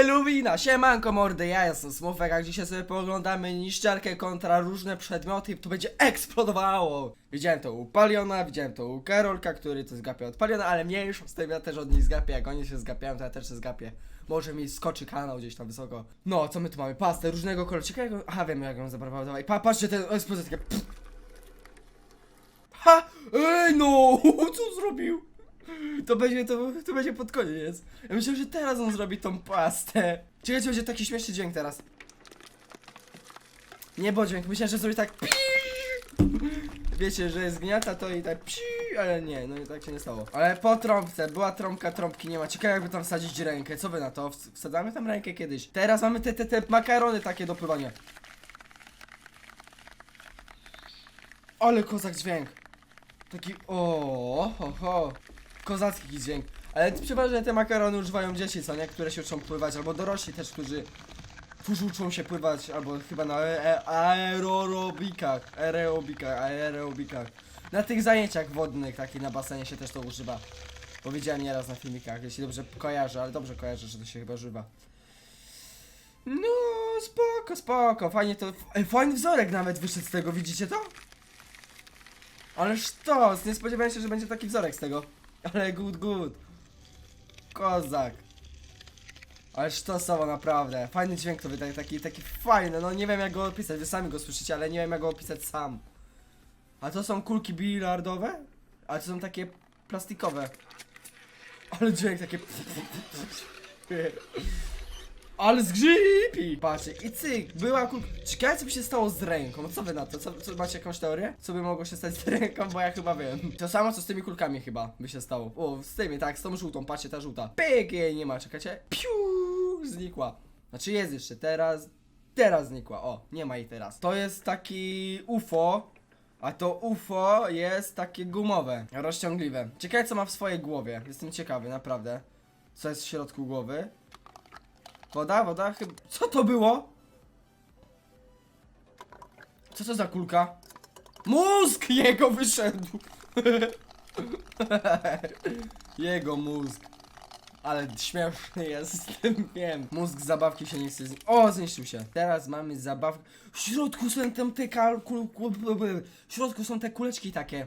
Eluwina! Siemanko mordy, ja jestem Smurfek, a dzisiaj sobie pooglądamy niszczarkę kontra różne przedmioty, to będzie eksplodowało! Widziałem to u Paliona, widziałem to u Karolka, który to zgapia od Paliona, ale mniejszą z tym ja też od nich zgapię, jak oni się zgapiają, to ja też się zgapię. Może mi skoczy kanał gdzieś tam wysoko. No, co my tu mamy? Pastę różnego koloru. Ciekawe, jak- aha, wiem jak ją zabrawał, dawaj. Pa, patrzcie, ten eksplozja takie... Ha! Ej no! Co zrobił? To będzie, to, to będzie pod koniec. Ja myślę, że teraz on zrobi tą pastę. Ciekawe, czy będzie taki śmieszny dźwięk teraz. Nie bo dźwięk, myślałem, że zrobi tak. Wiecie, że jest gniata to i tak ale nie, no i tak się nie stało. Ale po trąbce, była trąbka, trąbki nie ma. Ciekawe jakby tam wsadzić rękę, co wy na to? Ws- Wsadzamy tam rękę kiedyś. Teraz mamy te, te, te makarony takie do pływania. Ale kozak dźwięk. Taki o, ho, ho. Kozacki dźwięk. Ale przeważnie te makarony używają dzieci, co nie? Które się uczą pływać, albo dorośli też, którzy którzy uczą się pływać, albo chyba na e- e- aerobikach, aerobikach, aerobikach. Na tych zajęciach wodnych, takich na basenie się też to używa. Bo widziałem nieraz na filmikach, jeśli dobrze kojarzę, ale dobrze kojarzę, że to się chyba używa. No, spoko, spoko, fajnie to, Ej, fajny wzorek nawet wyszedł z tego, widzicie to? Ale sztos, nie spodziewałem się, że będzie taki wzorek z tego. Ale good, good. Kozak. Ale sztosowo naprawdę. Fajny dźwięk to wydaje, taki, taki fajny. No nie wiem jak go opisać, wy sami go słyszycie, ale nie wiem jak go opisać sam. A to są kulki bilardowe? A to są takie plastikowe. Ale dźwięk takie... Ale zgrzypi! Patrzcie, i cyk, była kulka. Ciekawe co by się stało z ręką, co wy na to? Co, co macie jakąś teorię? Co by mogło się stać z ręką, bo ja chyba wiem. To samo co z tymi kulkami chyba by się stało. O, z tymi, tak, z tą żółtą, patrzcie, ta żółta. Pyk, jej nie ma, czekajcie. Piu, znikła. Znaczy jest jeszcze, teraz, teraz znikła, o, nie ma jej teraz. To jest taki UFO, a to UFO jest takie gumowe, rozciągliwe. Ciekawe co ma w swojej głowie, jestem ciekawy, naprawdę. Co jest w środku głowy? Woda, woda, chyba... Co to było? Co to za kulka? Mózg jego wyszedł! jego mózg. Ale śmieszny jest, wiem. Mózg zabawki się nie chce zni- O, zniszczył się. Teraz mamy zabawkę. W środku są tam te. W środku są te kuleczki takie.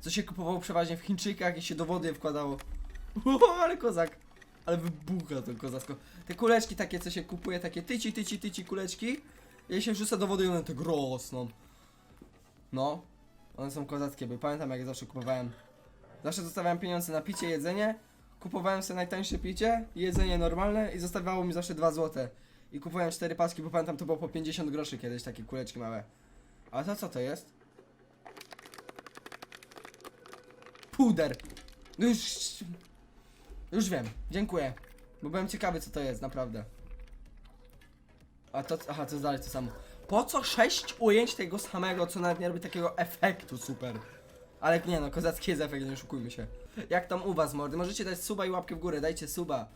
Co się kupowało przeważnie w Chińczykach i się do wody wkładało. O, ale kozak. Ale wybucha to kozacko. Te kuleczki takie, co się kupuje, takie tyci, tyci, tyci kuleczki. I się wrzuca do wody i one tak rosną. No. One są kozackie, bo pamiętam jak zawsze kupowałem. Zawsze zostawiałem pieniądze na picie, jedzenie. Kupowałem sobie najtańsze picie, jedzenie normalne i zostawiało mi zawsze 2 złote. I kupowałem 4 paczki, bo pamiętam to było po 50 groszy kiedyś, takie kuleczki małe. A to co to jest? Puder. No Już... Już wiem, dziękuję. Bo byłem ciekawy co to jest, naprawdę. A to, aha, to jest dalej to samo. Po co sześć ujęć tego samego, co nawet nie robi takiego efektu super? Ale nie no, kozacki jest efekt, nie oszukujmy się. Jak tam u was, mordy? Możecie dać suba i łapkę w górę, dajcie suba.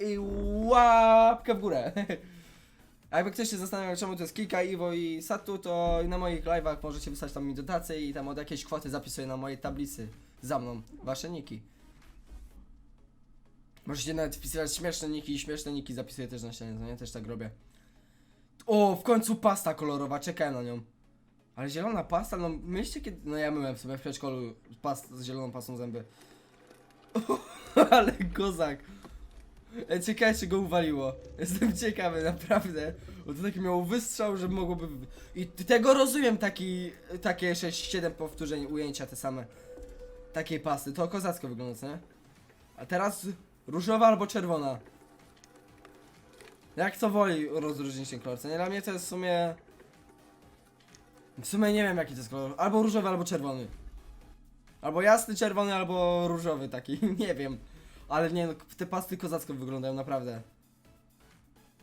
I łapkę w górę. A jakby ktoś się zastanawiał, czemu to jest Kika, Iwo i Satu, to na moich live'ach możecie wysłać tam mi dotacje i tam od jakiejś kwoty zapisuję na mojej tablicy za mną wasze niki. Możecie nawet wpisywać śmieszne niki i śmieszne niki zapisuję też na ścianie, no ja też tak robię. O, w końcu pasta kolorowa, czekałem na nią. Ale zielona pasta, no myślcie kiedy... No ja myłem sobie w przedszkolu past z zieloną pastą zęby. ale kozak. E, Ciekawe czy go uwaliło. Jestem ciekawy, naprawdę. Bo to taki miał wystrzał, że mogłoby... I tego rozumiem, taki... Takie 6-7 powtórzeń, ujęcia te same. Takiej pasty, to kozacko wygląda, nie? A teraz różowa albo czerwona. Jak to woli rozróżnić ten kolor, nie? Dla mnie to jest w sumie... W sumie nie wiem jaki to jest kolor. Albo różowy, albo czerwony. Albo jasny czerwony, albo różowy taki, nie wiem. Ale nie no, te pasty kozacko wyglądają, naprawdę.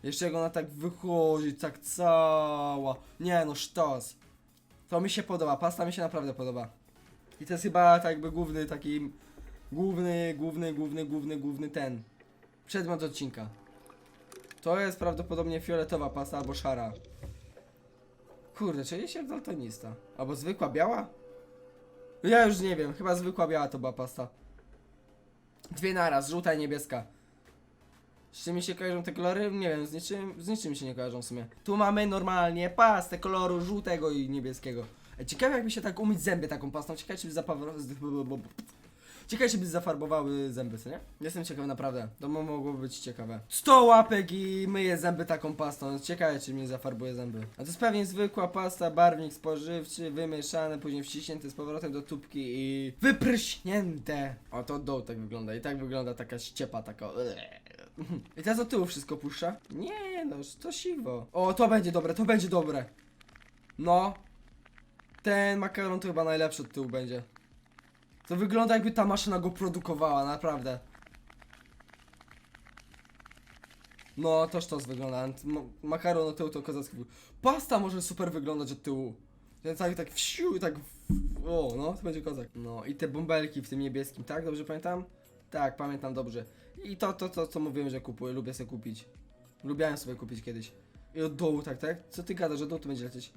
Jeszcze jak ona tak wychodzi, tak cała. Nie no, sztos. To mi się podoba, pasta mi się naprawdę podoba. I to jest chyba tak jakby główny taki... Główny, główny, główny, główny, główny ten. Przedmiot odcinka. To jest prawdopodobnie fioletowa pasta albo szara. Kurde, czyli się jak daltonista. Albo zwykła biała? Ja już nie wiem, chyba zwykła biała to była pasta. Dwie naraz, żółta i niebieska. Z czym mi się kojarzą te kolory? Nie wiem, z niczym, z niczym mi się nie kojarzą w sumie. Tu mamy normalnie pastę koloru żółtego i niebieskiego. Ciekawe jakby się tak umyć zęby taką pastą. Ciekawe czy by zapawa- z- Ciekawe czy by zafarbowały zęby, co nie? Jestem ciekawy naprawdę. To mo- mogło być ciekawe. 100 łapek i myję zęby taką pastą. Ciekawe czy mi zafarbuje zęby. A to jest pewnie zwykła pasta, barwnik spożywczy, wymieszane, później wciśnięte z powrotem do tubki i wypryśnięte. O to doł tak wygląda. I tak wygląda taka ściepa, taka. I teraz do tyłu wszystko puszcza? Nie, no to siwo. O, to będzie dobre, to będzie dobre. No. Ten makaron to chyba najlepszy od tyłu będzie. To wygląda jakby ta maszyna go produkowała, naprawdę. No, to wygląda. Makaron od tyłu to kozacki był. Pasta może super wyglądać od tyłu. Ten tak, tak wsiu, tak O, no, to będzie kozak. No, i te bąbelki w tym niebieskim, tak? Dobrze pamiętam? Tak, pamiętam dobrze. I to, to, to, co mówiłem, że kupuję, lubię sobie kupić. Lubiałem sobie kupić kiedyś. I od dołu, tak, tak? Co ty gadasz, od dołu to będzie lecieć?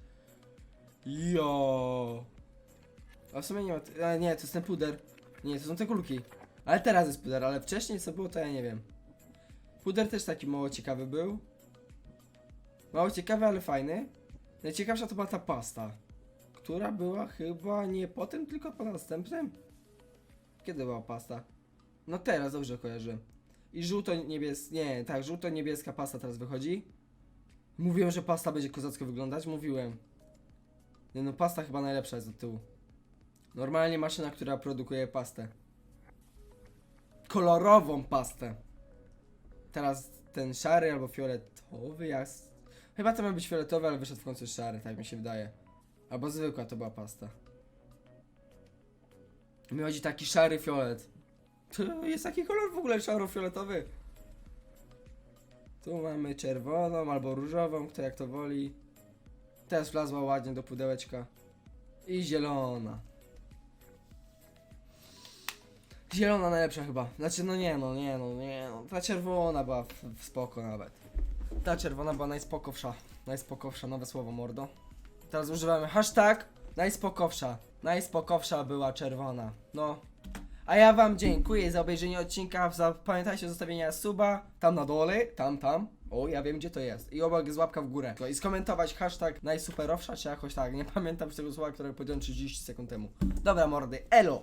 Jo. A w sumie nie ma. A nie, to jest ten puder. Nie, to są te kulki. Ale teraz jest puder, ale wcześniej co było, to ja nie wiem. Puder też taki mało ciekawy był. Mało ciekawy, ale fajny. Najciekawsza to była ta pasta. Która była chyba nie po tym, tylko po następnym. Kiedy była pasta? No teraz, dobrze kojarzę. I żółto-niebieska. Nie, tak, żółto-niebieska pasta teraz wychodzi. Mówiłem, że pasta będzie kozacko wyglądać. Mówiłem. Nie no, pasta chyba najlepsza jest od tyłu. Normalnie maszyna, która produkuje pastę. Kolorową pastę. Teraz ten szary albo fioletowy jas. Chyba to ma być fioletowy, ale wyszedł w końcu szary, tak mi się wydaje. Albo zwykła to była pasta. Mi chodzi taki szary fiolet. To jest taki kolor w ogóle szaro-fioletowy. Tu mamy czerwoną albo różową, kto jak to woli. Też wlazła ładnie do pudełeczka. I zielona. Zielona najlepsza chyba. Znaczy, no nie, no nie, no nie, no. Ta czerwona była w, w spoko nawet. Ta czerwona była najspokowsza. Najspokowsza, nowe słowo, mordo. Teraz używamy hashtag najspokowsza. Najspokowsza była czerwona. No. A ja wam dziękuję za obejrzenie odcinka. Za- Pamiętajcie o zostawienia suba. Tam na dole, tam, tam. O, ja wiem gdzie to jest. I obok jest łapka w górę. No I skomentować hashtag najsuperowsza, czy jakoś tak. Nie pamiętam tego słowa, które powiedziałem 30 sekund temu. Dobra, mordy. Elo!